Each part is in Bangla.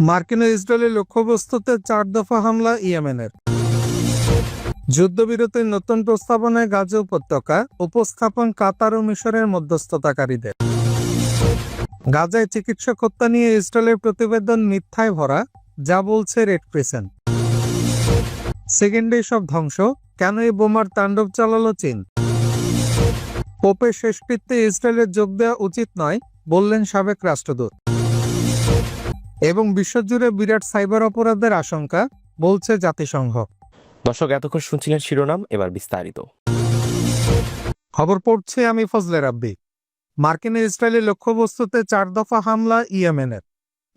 মার্কিন ও ইসরায়েলের লক্ষ্যবস্তুতে চার দফা হামলা ইয়েমেনের। যুদ্ধবিরতির নতুন প্রস্তাবনায় গাজা উপত্যকা, উপস্থাপন কাতার ও মিশরের মধ্যস্থতাকারীদের। গাজায় চিকিৎসক হত্যা নিয়ে ইসরায়েলের প্রতিবেদন মিথ্যায় ভরা, যা বলছে রেড ক্রিসেন্ট সেকেন্ডে সব ধ্বংস, কেন এই বোমার তাণ্ডব চালালো চীন? পোপের শেষকৃত্যে ইসরায়েলের যোগ দেওয়া উচিত নয়, বললেন সাবেক রাষ্ট্রদূত। এবং বিশ্বজুড়ে বিরাট সাইবার অপরাধের আশঙ্কা বলছে জাতিসংঘ। দর্শক এতক্ষণ শুনছিলেন শিরোনাম এবার বিস্তারিত। খবর পড়ছে আমি ফজলে রাব্বি। মার্কিন ইসরায়েলের লক্ষ্যবস্তুতে চার দফা হামলা ইয়েমেনের।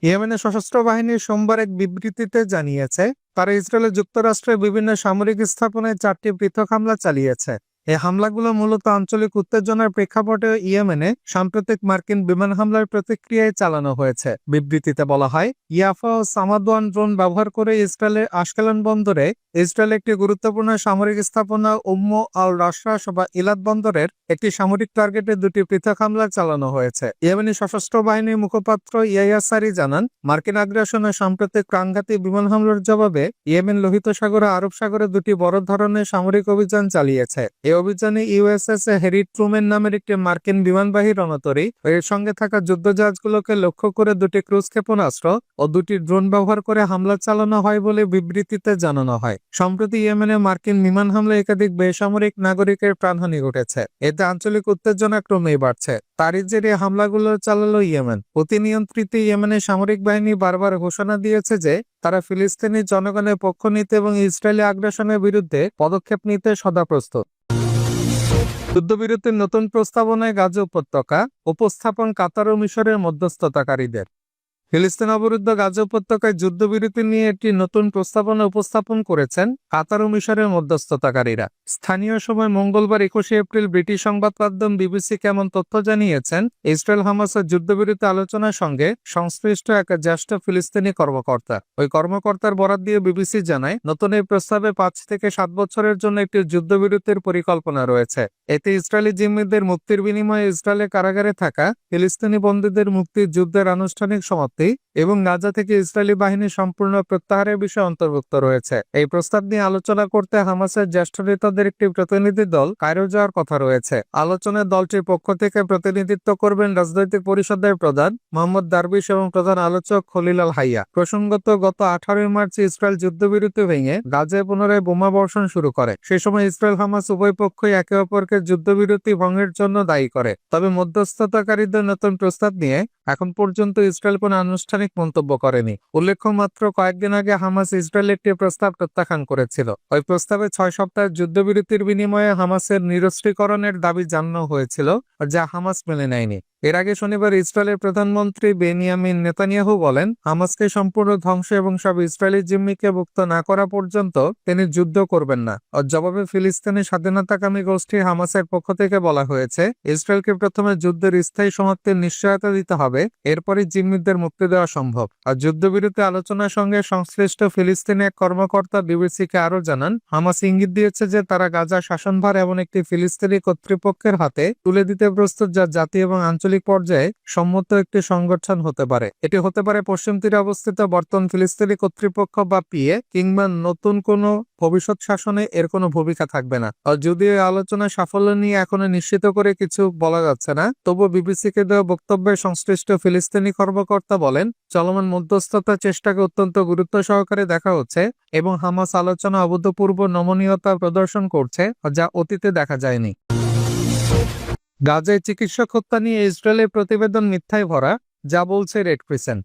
ইয়েমেনের সশস্ত্র বাহিনী সোমবার এক বিবৃতিতে জানিয়েছে তারা ইসরায়েলের যুক্তরাষ্ট্রের বিভিন্ন সামরিক স্থাপনায় চারটি পৃথক হামলা চালিয়েছে। এই হামলাগুলো মূলত আঞ্চলিক উত্তেজনার প্রেক্ষাপটে ইয়েমেনে সাম্প্রতিক মার্কিন বিমান হামলার প্রতিক্রিয়ায় চালানো হয়েছে। বিবৃতিতে বলা হয়, ইয়াফা ও সামাদওয়ান ড্রোন ব্যবহার করে ইসরায়েলের আশকেলন বন্দরে ইসরায়েল একটি গুরুত্বপূর্ণ সামরিক স্থাপনা উম্ম আল রাশরাস বা ইলাদ বন্দরের একটি সামরিক টার্গেটে দুটি পৃথক হামলা চালানো হয়েছে। ইয়েমেনি সশস্ত্র বাহিনীর মুখপাত্র ইয়াইয়া সারি জানান, মার্কিন আগ্রাসন সাম্প্রতিক প্রাঙ্গাতি বিমান হামলার জবাবে ইয়েমেন লোহিত সাগরে, আরব সাগরে দুটি বড় ধরনের সামরিক অভিযান চালিয়েছে। এই অভিযানে ইউএসএস হেরি ট্রুমেন নামের একটি মার্কিন বিমানবাহী রণতরী এর সঙ্গে থাকা যুদ্ধজাহাজগুলোকে লক্ষ্য করে দুটি ক্রুজ ক্ষেপণাস্ত্র ও দুটি ড্রোন ব্যবহার করে হামলা চালানো হয় বলে বিবৃতিতে জানানো হয়। সম্প্রতি ইয়েমেনে মার্কিন বিমান হামলায় একাধিক বেসামরিক নাগরিকের প্রাণহানি ঘটেছে। এতে আঞ্চলিক উত্তেজনা ক্রমেই বাড়ছে। তারই জেরে হামলাগুলো চালালো ইয়েমেন। অতিনিয়ন্ত্রিত ইয়েমেনের সামরিক বাহিনী বারবার ঘোষণা দিয়েছে যে, তারা ফিলিস্তিনি জনগণের পক্ষ নিতে এবং ইসরায়েলি আগ্রাসনের বিরুদ্ধে পদক্ষেপ নিতে সদা প্রস্তুত যুদ্ধবিরতির নতুন প্রস্তাবনায় গাজা উপত্যকা, উপস্থাপন কাতার ও মিশরের মধ্যস্থতাকারীদের। ফিলিস্তিন অবরুদ্ধ গাজা উপত্যকায় যুদ্ধবিরতি নিয়ে একটি নতুন প্রস্তাবনা উপস্থাপন করেছেন কাতার ও মিশরের মধ্যস্থতাকারীরা। স্থানীয় সময় মঙ্গলবার একুশে এপ্রিল ব্রিটিশ সংবাদ মাধ্যম বিবিসি কেমন তথ্য জানিয়েছেন, ইসরায়েল হামাসের যুদ্ধবিরতি আলোচনার সঙ্গে সংশ্লিষ্ট এক জ্যেষ্ঠ ফিলিস্তিনি কর্মকর্তা। ওই কর্মকর্তার বরাত দিয়ে বিবিসি জানায়, নতুন এই প্রস্তাবে পাঁচ থেকে সাত বছরের জন্য একটি যুদ্ধবিরতির পরিকল্পনা রয়েছে। এতে ইসরায়েলি জিম্মিদের মুক্তির বিনিময়ে ইসরায়েলের কারাগারে থাকা ফিলিস্তিনি বন্দীদের মুক্তির যুদ্ধের আনুষ্ঠানিক সমাপ্তি এবং গাজা থেকে ইসরায়েলি বাহিনী সম্পূর্ণ প্রত্যাহারের বিষয় অন্তর্ভুক্ত রয়েছে। এই প্রস্তাব নিয়ে আলোচনা করতে হামাসের জ্যেষ্ঠ নেতাদের একটি প্রতিনিধি দল কায়রো যাওয়ার কথা রয়েছে। আলোচনায় দলটির পক্ষ থেকে প্রতিনিধিত্ব করবেন রাজনৈতিক পরিষদের প্রধান মোহাম্মদ দারবিশ এবং প্রধান আলোচক খলিল আল হাইয়া। প্রসঙ্গত, গত আঠারোই মার্চ ইসরায়েল যুদ্ধবিরতি ভেঙে গাজায় পুনরায় বোমা বর্ষণ শুরু করে। সে সময় ইসরায়েল হামাস উভয় পক্ষই একে অপরকে যুদ্ধবিরতি ভঙ্গের জন্য দায়ী করে। তবে মধ্যস্থতাকারীদের নতুন প্রস্তাব নিয়ে এখন পর্যন্ত ইসরায়েল কোনো আনুষ্ঠানিক মন্তব্য করেনি। উল্লেখ্য, মাত্র কয়েকদিন আগে হামাস ইসরায়েল একটি প্রস্তাব প্রত্যাখ্যান করেছিল। ওই প্রস্তাবে ছয় সপ্তাহের যুদ্ধবিরতির বিনিময়ে হামাসের নিরস্ত্রীকরণের দাবি জানানো হয়েছিল, যা হামাস মেনে নেয়নি। এর আগে শনিবার ইসরায়েলের প্রধানমন্ত্রী বেনিয়ামিন নেতানিয়াহু বলেন, হামাসকে সম্পূর্ণ ধ্বংস এবং সব ইসরায়েলি জিম্মিকে মুক্ত না করা পর্যন্ত তিনি যুদ্ধ করবেন না। জবাবে ফিলিস্তিনি স্বাধীনতাকামী গোষ্ঠী হামাসের পক্ষ থেকে বলা হয়েছে ইসরায়েলকে প্রথমে যুদ্ধের স্থায়ী সমাপ্তির নিশ্চয়তা দিতে হবে, এরপরই জিম্মিদের মুক্তি দেওয়া সম্ভব। আর যুদ্ধবিরতি আলোচনার সঙ্গে সংশ্লিষ্ট ফিলিস্তিনি এক কর্মকর্তা বিবিসিকে আরও জানান, হামাস ইঙ্গিত দিয়েছে যে তারা গাজা শাসনভার এমন একটি ফিলিস্তিনি কর্তৃপক্ষের হাতে তুলে দিতে প্রস্তুত যা জাতি এবং আঞ্চলিক পর্যায়ে সম্মত একটি সংগঠন হতে পারে। এটি হতে পারে পশ্চিম তীরে অবস্থিত বর্তমান ফিলিস্তিনি কর্তৃপক্ষ বা পিএ, কিংবা নতুন কোনো ভবিষ্যৎ শাসনে এর কোনো ভূমিকা থাকবে না। আর যদিও আলোচনা সাফল্য নিয়ে এখনও নিশ্চিত করে কিছু বলা যাচ্ছে না। তবু বিবিসিকে দেওয়া বক্তব্যে সংশ্লিষ্ট ফিলিস্তিনি কর্মকর্তা বলেন, চলমান মধ্যস্থতা চেষ্টাকে অত্যন্ত গুরুত্ব সহকারে দেখা হচ্ছে এবং হামাস আলোচনা অভূতপূর্ব নমনীয়তা প্রদর্শন করছে যা অতীতে দেখা যায়নি। গাজায় চিকিৎসক হত্যা নিয়ে ইসরায়েলের প্রতিবেদন মিথ্যায় ভরা, যা বলছে রেড ক্রিসেন্ট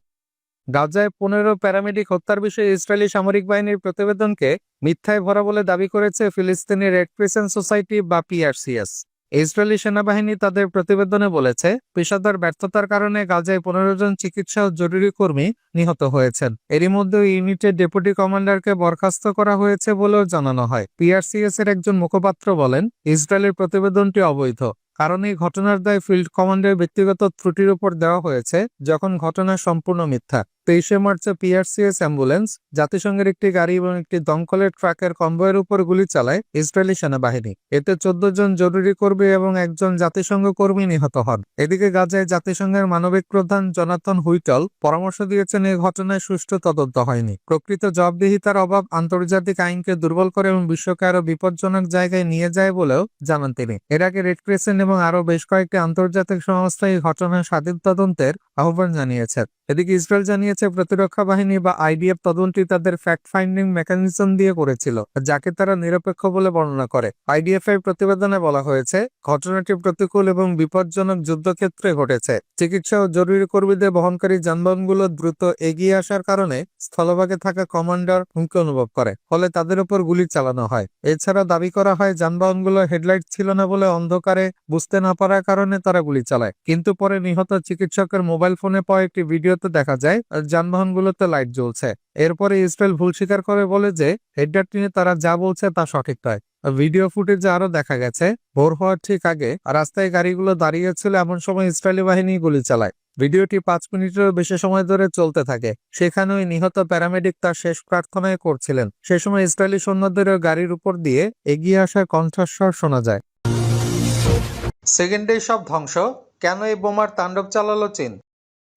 গাজায় পনেরো প্যারামেডিক হত্যার বিষয়ে ইসরায়েলি সামরিক বাহিনীর প্রতিবেদনকে মিথ্যায় ভরা বলে দাবি করেছে ফিলিস্তিনি রেড ক্রিসেন্ট সোসাইটি বা পিআরসিএস। ইসরায়েলি সেনাবাহিনী তাদের প্রতিবেদনে বলেছে, পেশাদার ব্যর্থতার কারণে গাজায় পনেরো জন চিকিৎসা ও জরুরি কর্মী নিহত হয়েছেন। এরই মধ্যে ইউনিটের ডেপুটি কমান্ডারকে বরখাস্ত করা হয়েছে বলেও জানানো হয়। পিআরসিএস এর একজন মুখপাত্র বলেন, ইসরায়েলের প্রতিবেদনটি অবৈধ। কারণ এই ঘটনার দায় ফিল্ড কমান্ডের ব্যক্তিগত ত্রুটির উপর দেওয়া হয়েছে, যখন ঘটনা সম্পূর্ণ মিথ্যা। তেইশে মার্চে পিআরসিএস অ্যাম্বুলেন্স জাতিসংঘের একটি গাড়ি এবং একটি দমকলের ট্রাকের কনভয়ের উপর গুলি চালায় ইসরায়েলি সেনাবাহিনী। এতে চোদ্দ জন জরুরি কর্মী এবং একজন জাতিসংঘ কর্মী নিহত হন। এদিকে গাজায় জাতিসংঘের মানবিক প্রধান জনাথন হুইটল পরামর্শ দিয়েছেন এই ঘটনায় সুষ্ঠু তদন্ত হয়নি। প্রকৃত জবাবদিহিতার অভাব আন্তর্জাতিক আইনকে দুর্বল করে এবং বিশ্বকে আরও বিপজ্জনক জায়গায় নিয়ে যায় বলেও জানান তিনি। এর আগে রেড ক্রিসেন্ট এবং আরও বেশ কয়েকটি আন্তর্জাতিক সংস্থা এই ঘটনার স্বাধীন তদন্তের আহ্বান জানিয়েছে এদিকে ইসরায়েল জানিয়েছে, প্রতিরক্ষা বাহিনী বা আইডিএফ তদন্তটি তাদের ফ্যাক্ট ফাইন্ডিং মেকানিজম দিয়ে করেছিল, যাকে তারা নিরপেক্ষ বলে বর্ণনা করে। আইডিএফ এর প্রতিবেদনে বলা হয়েছে, ঘটনাটি প্রতিকূল এবং বিপজ্জনক যুদ্ধক্ষেত্রে ঘটেছে। চিকিৎসা ও জরুরি কর্মীদের বহনকারী যানবাহনগুলো দ্রুত এগিয়ে আসার কারণে স্থলভাগে থাকা কমান্ডার হুমকি অনুভব করে, ফলে তাদের উপর গুলি চালানো হয়। এছাড়া দাবি করা হয়, যানবাহনগুলো হেডলাইট ছিল না বলে অন্ধকারে বুঝতে না পারার কারণে তারা গুলি চালায়, কিন্তু পরে নিহত চিকিৎসকের মোবাইল ফোনে পাওয়া একটি ভিডিওতে দেখা যায় যানবাহনগুলোতে লাইট জ্বলছে। এরপরে ইসরায়েল ভুল স্বীকার করে বলে যে হেডলাইট নিয়ে তারা যা বলছে তা সঠিক নয়। ভিডিও ফুটেজে আরও দেখা গেছে, ভোর হওয়ার ঠিক আগে রাস্তায় গাড়িগুলো দাঁড়িয়েছিল এমন সময় ইসরায়েলি বাহিনী গুলি চালায়। ভিডিওটি পাঁচ মিনিটেরও বেশি সময় ধরে চলতে থাকে। সেখানে ওই নিহত প্যারামেডিক তার শেষ প্রার্থনায় করছিলেন। সে সময় ইসরায়েলি সৈন্যদের গাড়ির উপর দিয়ে এগিয়ে আসার কণ্ঠস্বর শোনা যায়। সেকেন্ডে সব ধ্বংস? কেন এই বোমার তাণ্ডব চালালো চীন?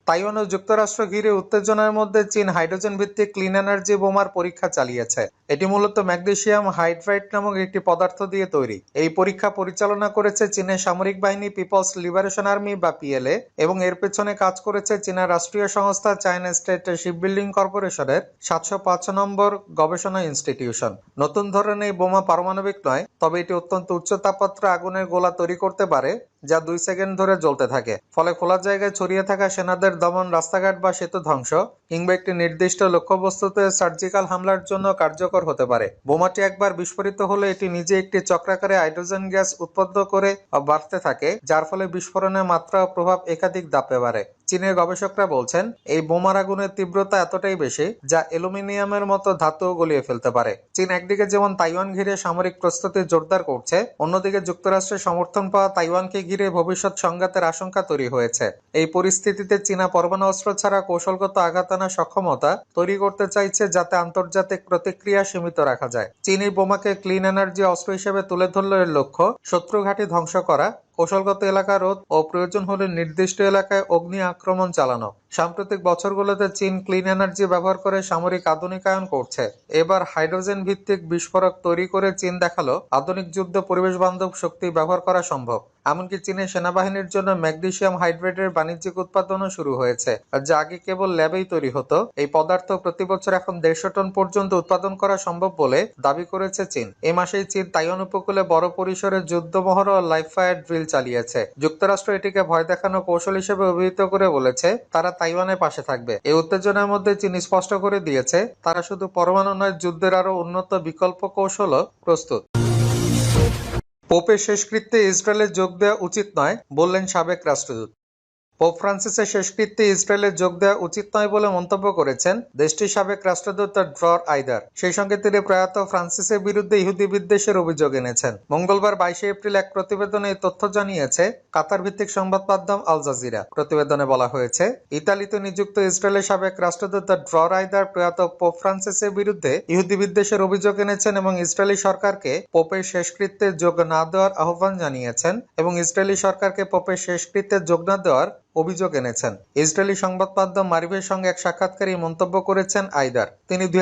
তাইওয়ান ও যুক্তরাষ্ট্র ঘিরে উত্তেজনার মধ্যে চীন হাইড্রোজেন ভিত্তিক ক্লিন এনার্জি বোমার পরীক্ষা চালিয়েছে। এটি মূলত ম্যাগনেসিয়াম হাইড্রাইট নামক একটি পদার্থ দিয়ে তৈরি। এই পরীক্ষা পরিচালনা করেছে চীনের সামরিক বাহিনী পিপলস লিবারেশন আর্মি বা পিএলএ এবং এর পেছনে কাজ করেছে চীনের রাষ্ট্রীয় সংস্থা চায়না স্টেট শিপবিল্ডিং কর্পোরেশনের সাতশো পাঁচ নম্বর গবেষণা ইনস্টিটিউশন। নতুন ধরনের এই বোমা পারমাণবিক নয়, তবে এটি অত্যন্ত উচ্চ তাপমাত্রা আগুনের গোলা তৈরি করতে পারে। যা দুই সেকেন্ড ধরে জ্বলতে থাকে। ফলে খোলা জায়গায় ছড়িয়ে থাকা সেনাদের দমন রাস্তাঘাট বা সেতু ধ্বংস, কিংবা একটি নির্দিষ্ট লক্ষ্যবস্তুতে সার্জিক্যাল হামলার জন্য কার্যকর হতে পারে। বোমাটি একবার বিস্ফোরিত হলে এটি নিজে একটি চক্রাকারে হাইড্রোজেন গ্যাস উৎপন্ন করে বাড়তে থাকে, যার ফলে বিস্ফোরণের মাত্রা ও প্রভাব একাধিক ধাপে বাড়ে। চীনের গবেষকরা বলছেন, এই বোমার আগুনের তীব্রতা এতটাই বেশি যা অ্যালুমিনিয়ামের মতো ধাতু গলিয়ে ফেলতে পারে। চীন একদিকে যেমন তাইওয়ান ঘিরে সামরিক প্রস্তুতি জোরদার করছে, অন্যদিকে যুক্তরাষ্ট্রের সমর্থন পাওয়া তাইওয়ানকে ঘিরে ভবিষ্যৎ সংঘাতের আশঙ্কা তৈরি হয়েছে। এই পরিস্থিতিতে চীনা পরমাণু অস্ত্র ছাড়া কৌশলগত আঘাত আনার সক্ষমতা তৈরি করতে চাইছে যাতে আন্তর্জাতিক প্রতিক্রিয়া সীমিত রাখা যায়। চীন এই বোমাকে ক্লিন এনার্জি অস্ত্র হিসেবে তুলে ধরল এর লক্ষ্য শত্রু ঘাঁটি ধ্বংস করা কৌশলগত এলাকা রোধ ও প্রয়োজন হলে নির্দিষ্ট এলাকায় অগ্নি আক্রমণ চালানো। সাম্প্রতিক বছরগুলোতে চীন ক্লিন এনার্জি ব্যবহার করে সামরিক আধুনিকায়ন করছে। এবার হাইড্রোজেন ভিত্তিক বিস্ফোরক তৈরি করে চীন দেখাল আধুনিক যুদ্ধ পরিবেশ বান্ধব শক্তি ব্যবহার করা সম্ভব। এমনকি চীনের সেনাবাহিনীর জন্য ম্যাগনেসিয়াম হাইড্রেটের বাণিজ্যিক উৎপাদনও শুরু হয়েছে, যা আগে কেবল ল্যাবেই তৈরি হতো। এই পদার্থ প্রতি বছর এখন দেড়শো টন পর্যন্ত উৎপাদন করা সম্ভব বলে দাবি করেছে চীন। এ মাসেই চীন তাইওয়ান উপকূলে বড় পরিসরে যুদ্ধমহড় ও লাইফ ফায়ার ড্রিল চালিয়েছে। যুক্তরাষ্ট্র এটিকে ভয় দেখানো কৌশল হিসেবে অভিহিত করে বলেছে। তারা তাইওয়ানের পাশে থাকবে। এই উত্তেজনার মধ্যে চীন স্পষ্ট করে দিয়েছে, তারা শুধু পরমাণু নয়, যুদ্ধের আরও উন্নত বিকল্প কৌশলও প্রস্তুত। পোপের শেষকৃত্যে ইসরায়েলের যোগ দেওয়া উচিত নয়, বললেন সাবেক রাষ্ট্রদূত। পোপ ফ্রান্সিসের শেষকৃত্যে ইসরায়েলের যোগ দেওয়া উচিত নয় বলে মন্তব্য করেছেন দেশটির সাবেক রাষ্ট্রদূত ড্রর আইদার। সেই সঙ্গে তিনি প্রয়াত ফ্রান্সিসের বিরুদ্ধে ইহুদি বিদ্বেষের অভিযোগ এনেছেন। মঙ্গলবার বাইশে এপ্রিল এক প্রতিবেদনে এই তথ্য জানিয়েছে কাতার ভিত্তিক সংবাদ মাধ্যম আল জাজিরা। প্রতিবেদনে বলা হয়েছে, ইতালিতে নিযুক্ত ইসরায়েলের সাবেক রাষ্ট্রদূত ড্রর আইদার প্রয়াত পোপ ফ্রান্সিসের বিরুদ্ধে ইহুদি বিদ্বেষের অভিযোগ এনেছেন এবং ইসরায়েলি সরকারকে পোপের শেষকৃত্যে যোগ না দেওয়ার আহ্বান জানিয়েছেন এবং ইসরায়েলি সরকারকে পোপের শেষকৃত্যে যোগ না দেওয়ার অভিযোগ এনেছেন। ইসরায়েলি সংবাদ মাধ্যম মারিভের সঙ্গে এক সাক্ষাৎকারে মন্তব্য করেছেন আইদার। তিনি দুই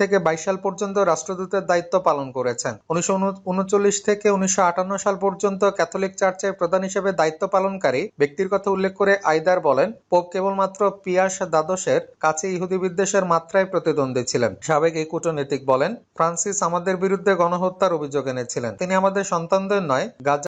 থেকে বাইশ সাল পর্যন্ত রাষ্ট্রদূতের দায়িত্ব পালন করেছেন। উনিশশো উনচল্লিশ থেকে উনিশশো সাল পর্যন্ত ক্যাথলিক চার্চের প্রধান হিসেবে দায়িত্ব পালনকারী ব্যক্তির কথা উল্লেখ করে আইদার বলেন, পোপ কেবলমাত্র পিয়াস দ্বাদশের কাছে ইহুদি বিদ্বেষের মাত্রায় প্রতিদ্বন্দ্বী ছিলেন। সাবেক এই কূটনীতিক বলেন, ফ্রান্সিস আমাদের বিরুদ্ধে গণহত্যার অভিযোগ এনেছিলেন। তিনি আমাদের সন্তানদের নয়, গাজা